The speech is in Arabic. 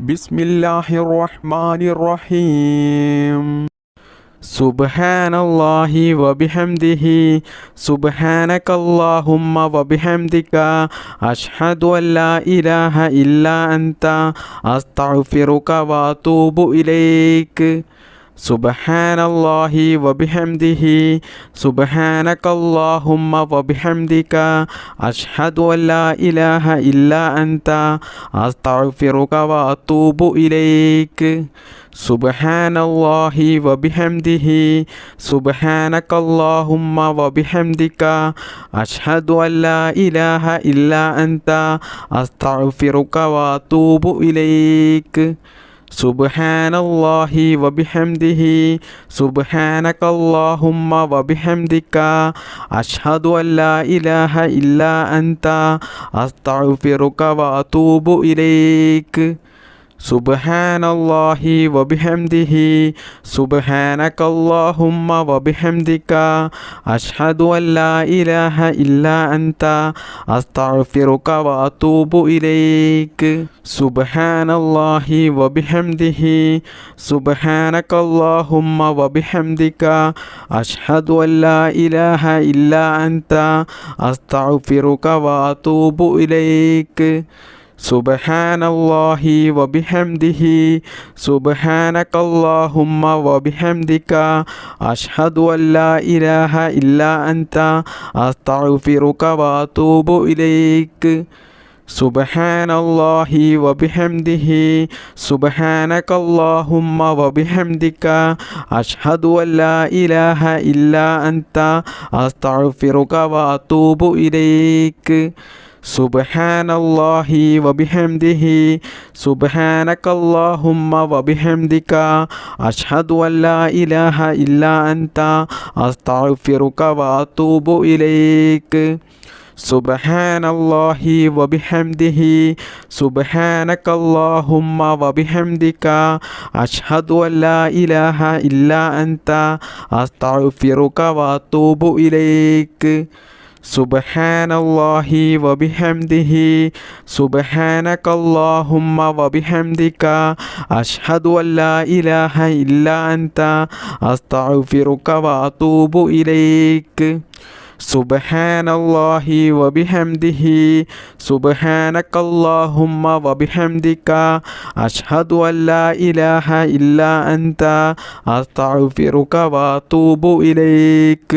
بسم الله الرحمن الرحيم سبحان الله وبحمده سبحانك اللهم وبحمدك أشهد أن لا إله إلا سبحان الله وبحمده. سبحانك اللهم وبحمدك أشهد أن لا إله إلا أنت. أستغفرك وأتوب إليك سبحان الله وبحمده سبحانك اللهم وبحمدك أشهد أن لا إله إلا أنت. أستغفرك وأتوب إليك سبحان الله وبحمده سبحانك اللهم وبحمدك أشهد أن لا إله إلا أنت أستغفرك وأتوب إليك سبحان الله وبحمده. سبحانك اللهم وبحمدك. أشهد أن لا إله إلا أنت. أستغفرك وأتوب إليك. سبحان الله وبحمده. سبحانك اللهم وبحمدك. أشهد أن لا إله سبحان الله وبحمده. سبحانك اللهم وبحمدك أشهد أن لا إله إلا أنت. أستغفرك وأتوب إليك سبحان الله وبحمده سبحانك اللهم وبحمدك أشهد أن لا إله إلا أنت. أستغفرك وأتوب إليك سبحان الله وبحمده سبحانك اللهم وبحمدك أشهد أن لا إله إلا أنت أستغفرك وأتوب إليك سبحان الله وبحمده سبحانك اللهم وبحمدك أشهد أن لا إله إلا أنت أستغفرك وأتوب إليك سبحان الله وبحمده سبحانك اللهم وبحمدك أشهد أن لا إله إلا أنت. أستغفرك وأتوب إليك سبحان الله وبحمده سبحانك اللهم وبحمدك أشهد أن لا إله إلا أنت. أستغفرك وأتوب إليك